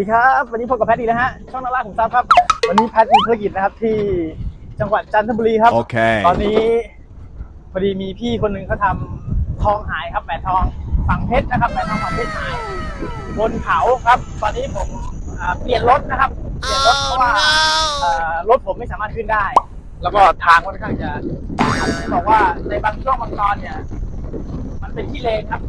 ดีครับวันนี้พบกับแพทย์อีกนะฮะช่องนาราของทราบครับ วันนี้แพทย์มีภารกิจนะครับที่จังหวัดจันทบุรีครับ Okay. ตอนนี้พอดีมีพี่คนหนึ่งเขาทำทองหายครับแหวนทองฝังเพชรนะครับแหวนทองฝังเพชรหายบนเขาครับ ตอนนี้ผมอ่าเปลี่ยนรถนะครับเปลี่ยนรถเพราะว่าเอ่อรถผมไม่สามารถขึ้นได้ แล้วก็ทางค่อนข้างจะบอกว่าในบางช่วงบางตอนเนี่ย มันเป็นที่เลนครับ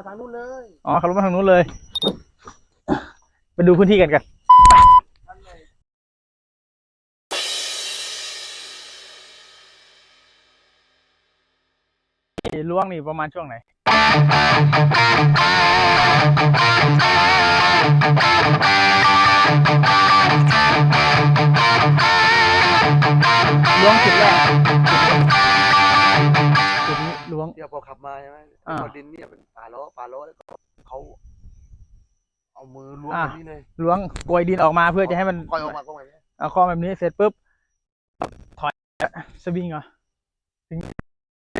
มาทางนู้นเลยอ๋อขับรถมาทางนู้นเลย ไปดูพื้นที่กันกันล่วงนี่ประมาณช่วงไหนล้วงจุดแรก พอขับมาใช่ไหมอ่า พอดินเนี่ยเป็นป่าล้อป่าล้อแล้วก็เขาเอามือล้วงอ่าแบบนี้เลยล้วงโกยดินออกมาเพื่อจะให้มันคอยออกมาก็ไม่ได้เอาคอแบบนี้เสร็จปุ๊บถอยสวิงเหรอ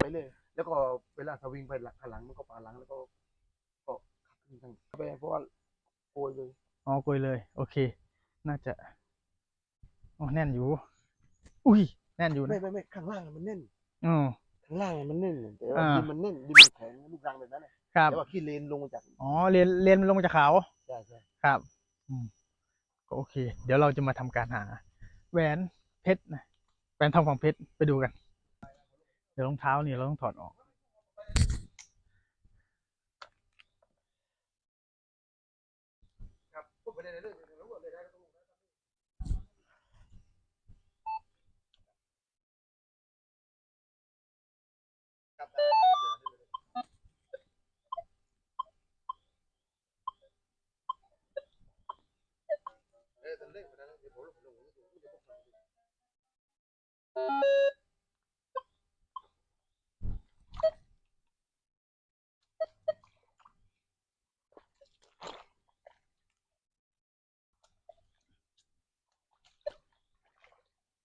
ไปเลย แล้วก็เวลาสวิงไปหลังข้างหลังมันก็ป่าหลังแล้วก็ก็ขับขึ้นทางไปเพราะว่าโอยเลยอ๋อโกยเลย โอเค น่าจะอ๋อแน่นอยู่ อุ้ยแน่นอยู่ไม่นะไม่ไม่ข้างล่างมันแน่น อืมข้าง ล่างมันแน่นแต่ว่าอ่า ดินมันแน่นดินมันแข็งลูกรังแบบนั้นน่ะครับแต่ว่าขี้เลนลงมาจากอ๋อเรียนเรียนลงมาจากเขา ใช่ใช่ครับอืมก็โอเค เดี๋ยวเราจะมาทำการหา แหวนเพชรนะแหวนทองของเพชรไปดูกัน เดี๋ยวรองเท้านี่เราต้องถอดออก ครับพูดไปได้เลยรู้เลยได้ก็ต้องครับเออตอนเล่นไปแล้วเดี๋ยวผมลงลงลงเดี๋ยวผมฟัง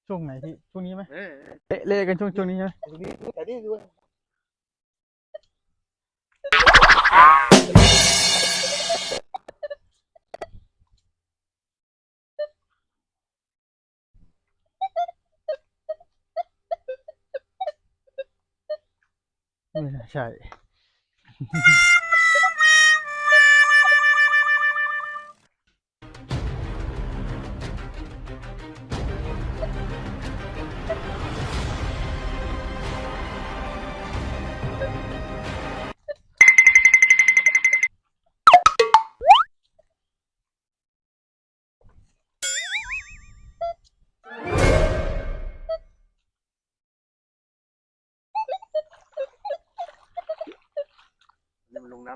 ช่วงไหนพี่ช่วงนี้ไหมเออเละเละกันช่วงช่วงนี้ใช่ไหม ตรงนี้แต่นี่ด้วย ใช่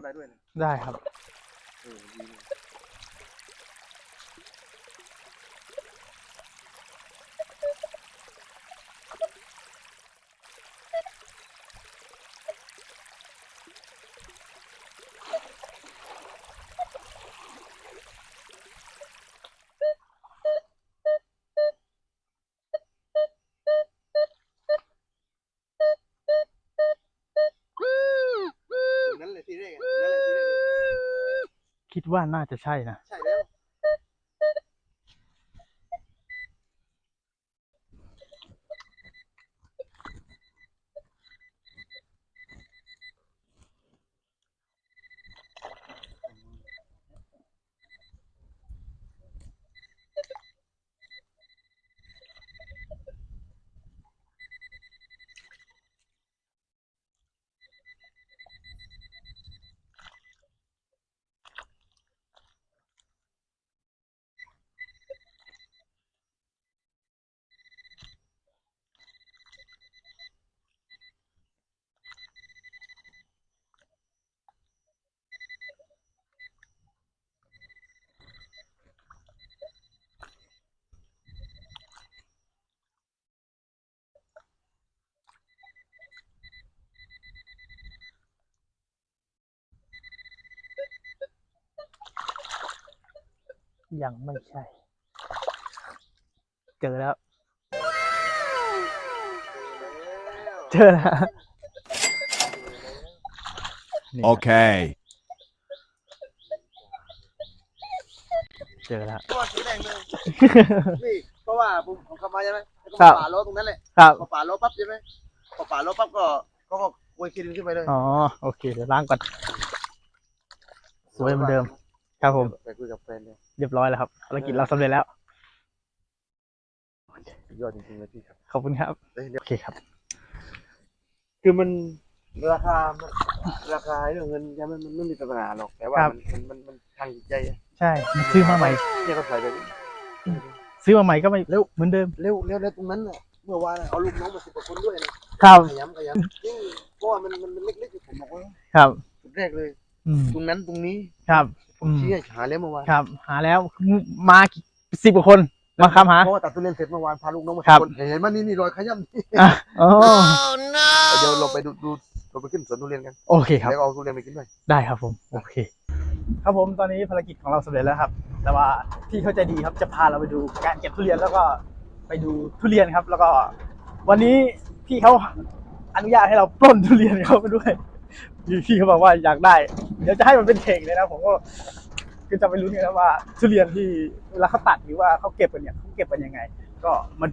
นี่มันลงน้ำได้ด้วยนะได้ครับ เออดีเลย นั่นเลยที่แรกอะนั่นเลยที่แรกเลย คิดว่าน่าจะใช่นะ ใช่ ยังไม่ใช่ เจอแล้ว เจอแล้วนี่ Okay. เจอแล้วตัวสีแดงเลย นี่เพราะว่าผมผมขับมาใช่ไหมแล้วก็ครัมาบ ป่าโลตรงนั้นแหละครับ พอป่าโลปั๊บใช่ไหมพอป่าโลปั๊บก็ก็ก็โวยคิดขึ้นไปเลย อ๋อ โอเค เดี๋ยวล้างก่อน สวยเหมือนเดิม ครับผม ไปคุยกับแฟนเลยเรียบร้อยแล้วครับภารกิจเราสำเร็จแล้ว สุดยอดจริงๆเลยพี่ครับขอบคุณครับ เอ้ยเดี๋ยวโอเคครับ คือมันราคามันราคาเรื่องเงินใช่ไหมมันไม่มีปัญหาหรอกแต่ว่าครับ มันมันมันมันทางจิตใจอะใช่มันซื้อมาใหม่ เนี่ยเขาใส่แบบนี้ซื้อมาใหม่ก็ไม่เร็วเหมือนเดิม เร็วเร็วแล้วตรงนั้นน่ะเมื่อวานน่ะเอาลูกน้องมาสิบกว่าคนด้วยนะครับ ขยำขยำยิ่งเพราะว่ามันมันมันเล็กๆอยู่ผมบอกว่าครับ จุดแรกเลย อืม ตรงนั้นตรงนี้ ครับ ผมชี้ให้หาแล้วเมื่อวานครับ หาแล้วมาสิบกว่าคนมาคำหาเพราะว่าตัดทุเรียนเสร็จเมื่อวานพาลูกน้องมาครับสิคนเห็นไหมนี่นี่รอยขย้ำนี่อะอ๋อเดี๋ยวเราไปดูดูเราไปขึ้นสวนทุเรียนกันโอเคครับแล้วก็เอาทุเรียนไปกินด้วยได้ครับผมโอเค ครับผมตอนนี้ภารกิจของเราสำเร็จแล้วครับ แต่ว่าพี่เขาใจดีครับจะพาเราไปดูการเก็บทุเรียนแล้วก็ไปดูทุเรียนครับ แล้วก็ วันนี้พี่เขาอนุญาตให้เราปล้นทุเรียนเขาไปด้วย พี่เขาบอกว่าอยากได้ เดี๋ยวจะให้มันเป็นเข่งเลยนะ ผมก็ก็จะไปรู้เนี่ยนะว่าทุเรียนที่เวลาเขาตัดหรือว่าเขาเก็บกันเนี่ยเขาเก็บกันยังไง ก็มัน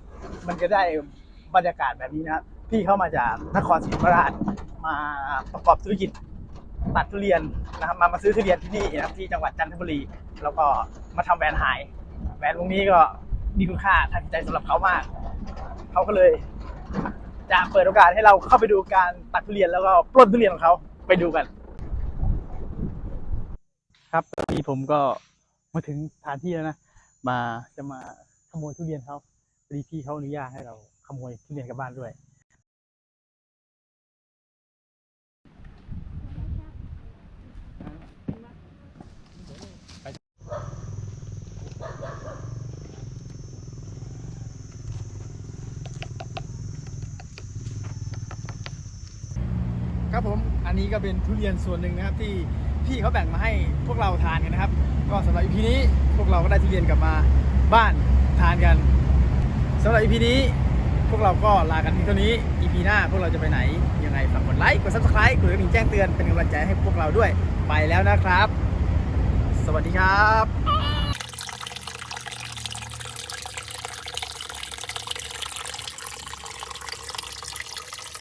มันจะได้บรรยากาศแบบนี้นะพี่เข้ามาจากนครศรีธรรมราชมาประกอบธุรกิจตัดทุเรียนนะครับมามาซื้อทุเรียนที่นี่นะครับที่จังหวัดจันทบุรี แล้วก็มาทำแบรนด์หายแบรนด์วงนี้ก็มีคุณค่าทางใจสำหรับเขามาก เขาก็เลย จะเปิดโอกาสให้เราเข้าไปดูการตัดทุเรียนแล้วก็ปล้นทุเรียนของเขาไปดูกัน ครับตอนนี้ผมก็มาถึงสถานที่แล้วนะมาจะมาขโมยทุเรียนเขาพอดีพี่เขาอนุญาตให้เราขโมยทุเรียนกลับบ้านด้วย ครับผมอันนี้ก็เป็นทุเรียนส่วนหนึ่งนะครับที่พี่เขาแบ่งมาให้พวกเราทานกันนะครับ ก็สำหรับ EP นี้พวกเราก็ได้ทุเรียนกลับมาบ้านทานกันสำหรับ EP นี้พวกเราก็ลากันที่เท่านี้ EP หน้าพวกเราจะไปไหนยังไงฝากกดไลค์กด subscribe กดกระดิ่งแจ้งเตือนเป็นกำลังใจให้พวกเราด้วยไปแล้วนะครับ สวัสดีครับ